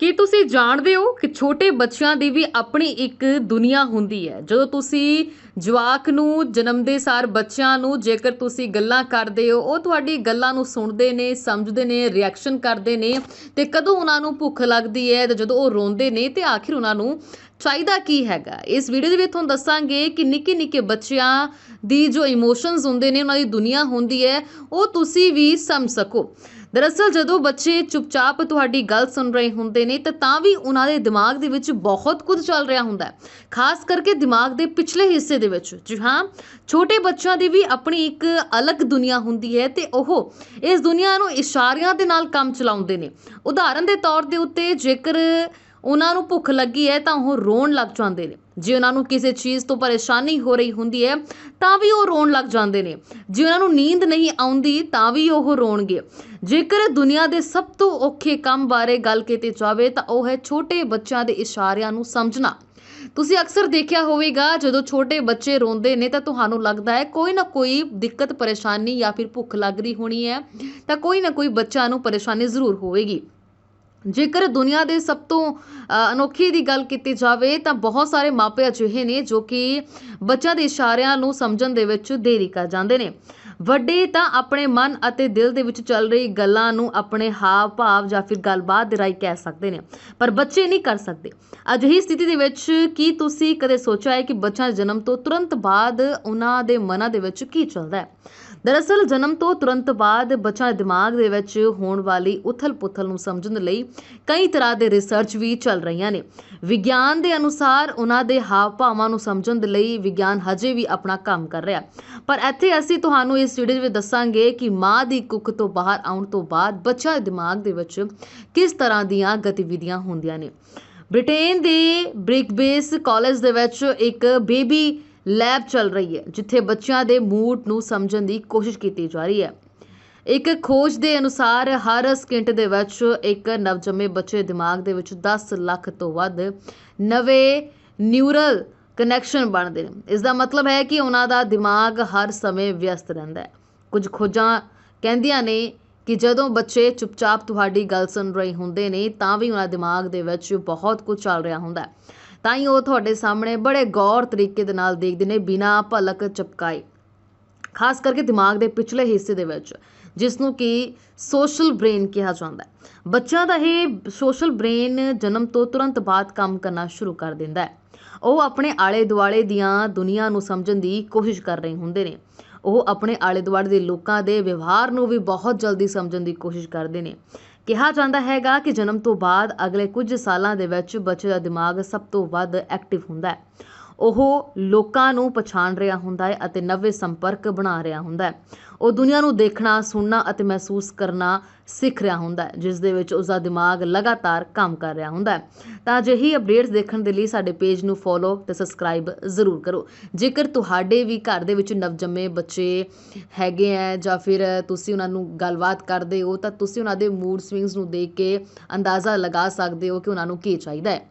ਕੀ ਤੁਸੀਂ ਜਾਣਦੇ ਹੋ ਕਿ ਛੋਟੇ ਬੱਚਿਆਂ ਦੀ ਵੀ ਆਪਣੀ ਇੱਕ ਦੁਨੀਆ ਹੁੰਦੀ ਹੈ? ਜਦੋਂ ਤੁਸੀਂ ਜਵਾਕ ਨੂੰ ਜਨਮਦੇ ਸਾਰ ਬੱਚਿਆਂ ਨੂੰ ਜੇਕਰ ਤੁਸੀਂ ਗੱਲਾਂ ਕਰਦੇ ਹੋ, ਉਹ ਤੁਹਾਡੀ ਗੱਲਾਂ ਨੂੰ ਸੁਣਦੇ ਨੇ, ਸਮਝਦੇ ਨੇ ਰਿਐਕਸ਼ਨ ਕਰਦੇ ਨੇ ਤੇ ਕਦੋਂ ਉਹਨਾਂ ਨੂੰ ਭੁੱਖ ਲੱਗਦੀ ਹੈ ਤੇ ਜਦੋਂ ਉਹ ਰੋਂਦੇ ਨੇ ਤੇ ਆਖਿਰ ਉਹਨਾਂ ਨੂੰ ਚਾਹੀਦਾ ਕੀ ਹੈਗਾ? ਇਸ ਵੀਡੀਓ ਦੇ ਵਿੱਚ ਤੁਹਾਨੂੰ ਦੱਸਾਂਗੇ ਕਿ ਨਿੱਕੇ ਨਿੱਕੇ ਬੱਚਿਆਂ ਦੀ ਜੋ ਇਮੋਸ਼ਨਸ ਹੁੰਦੇ ਨੇ, ਉਹਨਾਂ ਦੀ ਦੁਨੀਆ ਹੁੰਦੀ ਹੈ, ਉਹ ਤੁਸੀਂ ਵੀ ਸਮਝ ਸਕੋ। ਦਰਅਸਲ ਜਦੋਂ ਬੱਚੇ ਚੁੱਪਚਾਪ ਤੁਹਾਡੀ ਗੱਲ ਸੁਣ ਰਹੇ ਹੁੰਦੇ ਨੇ, ਤਾਂ ਤਾਂ ਵੀ ਉਹਨਾਂ ਦੇ ਦਿਮਾਗ ਦੇ ਵਿੱਚ ਬਹੁਤ ਕੁਝ ਚੱਲ ਰਿਹਾ ਹੁੰਦਾ ਹੈ। ਖਾਸ ਕਰਕੇ ਦਿਮਾਗ ਦੇ ਪਿਛਲੇ ਹਿੱਸੇ ਦੇ ਵਿੱਚ। ਜੀ ਹਾਂ, ਛੋਟੇ ਬੱਚਿਆਂ ਦੀ ਵੀ ਆਪਣੀ ਇੱਕ ਅਲੱਗ ਦੁਨੀਆ ਹੁੰਦੀ ਹੈ ਤੇ ਉਹ ਇਸ ਦੁਨੀਆ ਨੂੰ ਇਸ਼ਾਰਿਆਂ ਦੇ ਨਾਲ ਕੰਮ ਚਲਾਉਂਦੇ ਨੇ। ਉਦਾਹਰਨ ਦੇ ਤੌਰ ਦੇ ਉੱਤੇ ਜੇਕਰ ਉਹਨਾਂ ਨੂੰ ਭੁੱਖ ਲੱਗੀ ਹੈ ਤਾਂ ਉਹ ਰੋਣ ਲੱਗ ਜਾਂਦੇ ਨੇ। ਜੇ ਉਹਨਾਂ ਨੂੰ ਕਿਸੇ ਚੀਜ਼ ਤੋਂ ਪਰੇਸ਼ਾਨੀ ਹੋ ਰਹੀ ਹੁੰਦੀ ਹੈ, ਤਾਂ ਵੀ ਉਹ ਰੋਣ ਲੱਗ ਜਾਂਦੇ ਨੇ। ਜੇ ਉਹਨਾਂ ਨੂੰ ਨੀਂਦ ਨਹੀਂ ਆਉਂਦੀ, ਤਾਂ ਵੀ ਉਹ ਰੋਣਗੇ। ਜੇਕਰ ਦੁਨੀਆ ਦੇ ਸਭ ਤੋਂ ਔਖੇ ਕੰਮ ਬਾਰੇ ਗੱਲ ਕੀਤੀ ਜਾਵੇ, ਤਾਂ ਉਹ ਹੈ ਛੋਟੇ ਬੱਚਿਆਂ ਦੇ ਇਸ਼ਾਰਿਆਂ ਨੂੰ ਸਮਝਣਾ। ਤੁਸੀਂ ਅਕਸਰ ਦੇਖਿਆ ਹੋਵੇਗਾ, ਜਦੋਂ ਛੋਟੇ ਬੱਚੇ ਰੋਂਦੇ ਨੇ, ਤਾਂ ਤੁਹਾਨੂੰ ਲੱਗਦਾ ਹੈ ਕੋਈ ਨਾ ਕੋਈ ਦਿੱਕਤ, ਪਰੇਸ਼ਾਨੀ ਜਾਂ ਫਿਰ ਭੁੱਖ ਲੱਗ ਰਹੀ ਹੋਣੀ ਹੈ, ਤਾਂ ਕੋਈ ਨਾ ਕੋਈ ਬੱਚਾ ਨੂੰ ਪਰੇਸ਼ਾਨੀ ਜ਼ਰੂਰ ਹੋਵੇਗੀ। ਜੇਕਰ ਦੁਨੀਆ ਦੇ ਸਭ ਤੋਂ ਅ, ਅਨੋਖੀ ਦੀ ਗੱਲ ਕੀਤੀ ਜਾਵੇ ਤਾਂ ਬਹੁਤ ਸਾਰੇ ਮਾਪੇ ਅਜਿਹੇ ਨੇ ਜੋ ਕਿ ਬੱਚਿਆਂ ਦੇ ਇਸ਼ਾਰਿਆਂ ਨੂੰ ਸਮਝਣ ਦੇ ਵਿੱਚ ਦੇਰੀ ਕਰ ਜਾਂਦੇ ਨੇ। ਵੱਡੇ ਤਾਂ ਆਪਣੇ ਮਨ ਅਤੇ ਦਿਲ ਦੇ ਵਿੱਚ ਚੱਲ ਰਹੀ ਗੱਲਾਂ ਨੂੰ ਆਪਣੇ ਹਾਵ ਭਾਵ ਜਾਂ ਫਿਰ ਗੱਲਬਾਤ ਦੇ ਰਾਹੀਂ ਕਹਿ ਸਕਦੇ ਨੇ ਪਰ ਬੱਚੇ ਨਹੀਂ ਕਰ ਸਕਦੇ। ਅਜਿਹੀ ਸਥਿਤੀ ਦੇ ਵਿੱਚ ਕੀ ਤੁਸੀਂ ਕਦੇ ਸੋਚਿਆ ਹੈ ਕਿ ਬੱਚਾ ਜਨਮ ਤੋਂ ਤੁਰੰਤ ਬਾਅਦ ਉਹਨਾਂ ਦੇ ਮਨਾਂ ਦੇ ਵਿੱਚ ਕੀ ਚੱਲਦਾ ਹੈ? ਦਰਅਸਲ ਜਨਮ ਤੋਂ ਤੁਰੰਤ ਬਾਅਦ ਬੱਚਾ ਦਿਮਾਗ ਦੇ ਵਿੱਚ ਹੋਣ ਵਾਲੀ ਉਥਲ-ਪੁਥਲ ਨੂੰ ਸਮਝਣ ਲਈ ਕਈ ਤਰ੍ਹਾਂ ਦੇ ਰਿਸਰਚ ਵੀ ਚੱਲ ਰਹੀਆਂ ਨੇ। ਵਿਗਿਆਨ ਦੇ ਅਨੁਸਾਰ ਉਹਨਾਂ ਦੇ ਹਾਵ-ਭਾਵਾਂ ਨੂੰ ਸਮਝਣ ਦੇ ਲਈ ਵਿਗਿਆਨ ਹਜੇ ਵੀ ਆਪਣਾ ਕੰਮ ਕਰ ਰਿਹਾ। ਪਰ ਇੱਥੇ ਅਸੀਂ ਤੁਹਾਨੂੰ ਇਸ ਵੀਡੀਓ ਵਿੱਚ ਦੱਸਾਂਗੇ ਕਿ ਮਾਂ ਦੀ ਕੁੱਖ ਤੋਂ ਬਾਹਰ ਆਉਣ ਤੋਂ ਬਾਅਦ ਬੱਚਾ ਦੇ ਦਿਮਾਗ ਦੇ ਵਿੱਚ ਕਿਸ ਤਰ੍ਹਾਂ ਦੀਆਂ ਗਤੀਵਿਧੀਆਂ ਹੁੰਦੀਆਂ ਨੇ। ਬ੍ਰਿਟੇਨ ਦੇ ਬ੍ਰਿਕਬੇਸ ਕਾਲਜ ਦੇ ਵਿੱਚ ਇੱਕ ਬੇਬੀ ਲੈਬ ਚੱਲ ਰਹੀ ਹੈ, ਜਿੱਥੇ ਬੱਚਿਆਂ ਦੇ ਮੂਡ ਨੂੰ ਸਮਝਣ ਦੀ ਕੋਸ਼ਿਸ਼ ਕੀਤੀ ਜਾ ਰਹੀ ਹੈ। ਇੱਕ ਖੋਜ ਦੇ ਅਨੁਸਾਰ ਹਰ ਸਕਿੰਟ ਦੇ ਵਿੱਚ ਇੱਕ ਨਵਜੰਮੇ ਬੱਚੇ ਦਿਮਾਗ ਦੇ ਵਿੱਚ 10 ਲੱਖ ਤੋਂ ਵੱਧ ਨਵੇਂ ਨਿਊਰਲ ਕਨੈਕਸ਼ਨ ਬਣਦੇ ਨੇ। ਇਸ ਦਾ ਮਤਲਬ ਹੈ ਕਿ ਉਹਨਾਂ ਦਾ ਦਿਮਾਗ ਹਰ ਸਮੇਂ ਵਿਅਸਤ ਰਹਿੰਦਾ ਹੈ। ਕੁਝ ਖੋਜਾਂ ਕਹਿੰਦੀਆਂ ਨੇ ਕਿ ਜਦੋਂ ਬੱਚੇ ਚੁੱਪਚਾਪ ਤੁਹਾਡੀ ਗੱਲ ਸੁਣ ਰਹੇ ਹੁੰਦੇ ਨੇ, ਤਾਂ ਵੀ ਉਹਨਾਂ ਦਿਮਾਗ ਦੇ ਵਿੱਚ ਬਹੁਤ ਕੁਝ ਚੱਲ ਰਿਹਾ ਹੁੰਦਾ ਹੈ। ਤਾਂ ਹੀ ਉਹ ਤੁਹਾਡੇ ਸਾਹਮਣੇ ਬੜੇ ਗੌਰ ਤਰੀਕੇ ਦੇ ਨਾਲ ਦੇਖਦੇ ਨੇ ਬਿਨਾਂ ਭਲਕ ਚਪਕਾਏ। ਖਾਸ ਕਰਕੇ ਦਿਮਾਗ ਦੇ ਪਿਛਲੇ ਹਿੱਸੇ ਦੇ ਵਿੱਚ ਜਿਸ ਨੂੰ ਕਿ ਸੋਸ਼ਲ ਬ੍ਰੇਨ ਕਿਹਾ ਜਾਂਦਾ ਹੈ। ਬੱਚਿਆਂ ਦਾ ਇਹ ਸੋਸ਼ਲ ਬ੍ਰੇਨ ਜਨਮ ਤੋਂ ਤੁਰੰਤ ਬਾਅਦ ਕੰਮ ਕਰਨਾ ਸ਼ੁਰੂ ਕਰ ਦਿੰਦਾ ਹੈ। ਉਹ ਆਪਣੇ ਆਲੇ ਦੁਆਲੇ ਦੀਆਂ ਦੁਨੀਆ ਨੂੰ ਸਮਝਣ ਦੀ ਕੋਸ਼ਿਸ਼ ਕਰ ਰਹੇ ਹੁੰਦੇ ਨੇ। ਉਹ ਆਪਣੇ ਆਲੇ ਦੁਆਲੇ ਦੇ ਲੋਕਾਂ ਦੇ ਵਿਵਹਾਰ ਨੂੰ ਵੀ ਬਹੁਤ ਜਲਦੀ ਸਮਝਣ ਦੀ ਕੋਸ਼ਿਸ਼ ਕਰਦੇ ਨੇ। ਕਿਹਾ ਜਾਂਦਾ ਹੈਗਾ ਕਿ ਜਨਮ ਤੋਂ ਬਾਅਦ ਅਗਲੇ ਕੁਝ ਸਾਲਾਂ ਦੇ ਵਿੱਚ ਬੱਚੇ ਦਾ ਦਿਮਾਗ ਸਭ ਤੋਂ ਵੱਧ ਐਕਟਿਵ ਹੁੰਦਾ ਹੈ। ਉਹ ਲੋਕਾਂ ਨੂੰ ਪਛਾਣ ਰਿਹਾ ਹੁੰਦਾ ਹੈ ਅਤੇ ਨਵੇਂ ਸੰਪਰਕ ਬਣਾ ਰਿਹਾ ਹੁੰਦਾ ਹੈ। ਉਹ ਦੁਨੀਆ ਨੂੰ ਦੇਖਣਾ, ਸੁਣਨਾ ਅਤੇ ਮਹਿਸੂਸ ਕਰਨਾ ਸਿੱਖ ਰਿਹਾ ਹੁੰਦਾ ਹੈ, ਜਿਸ ਦੇ ਵਿੱਚ ਉਸ ਦਾ ਦਿਮਾਗ ਲਗਾਤਾਰ ਕੰਮ ਕਰ ਰਿਹਾ ਹੁੰਦਾ ਹੈ। ਤਾਂ ਅਜਿਹੀ ਅਪਡੇਟਸ ਦੇਖਣ ਦੇ ਲਈ ਸਾਡੇ ਪੇਜ ਨੂੰ ਫੋਲੋ ਤੇ ਸਬਸਕ੍ਰਾਈਬ ਜ਼ਰੂਰ ਕਰੋ। ਜੇਕਰ ਤੁਹਾਡੇ ਵੀ ਘਰ ਦੇ ਵਿੱਚ ਨਵਜੰਮੇ ਬੱਚੇ ਹੈਗੇ ਆ ਜਾਂ ਫਿਰ ਤੁਸੀਂ ਉਹਨਾਂ ਨੂੰ ਗੱਲਬਾਤ ਕਰਦੇ ਹੋ, ਤਾਂ ਤੁਸੀਂ ਉਹਨਾਂ ਦੇ ਮੂਡ ਸਵਿੰਗਸ ਨੂੰ ਦੇਖ ਕੇ ਅੰਦਾਜ਼ਾ ਲਗਾ ਸਕਦੇ ਹੋ ਕਿ ਉਹਨਾਂ ਨੂੰ ਕੀ ਚਾਹੀਦਾ ਹੈ।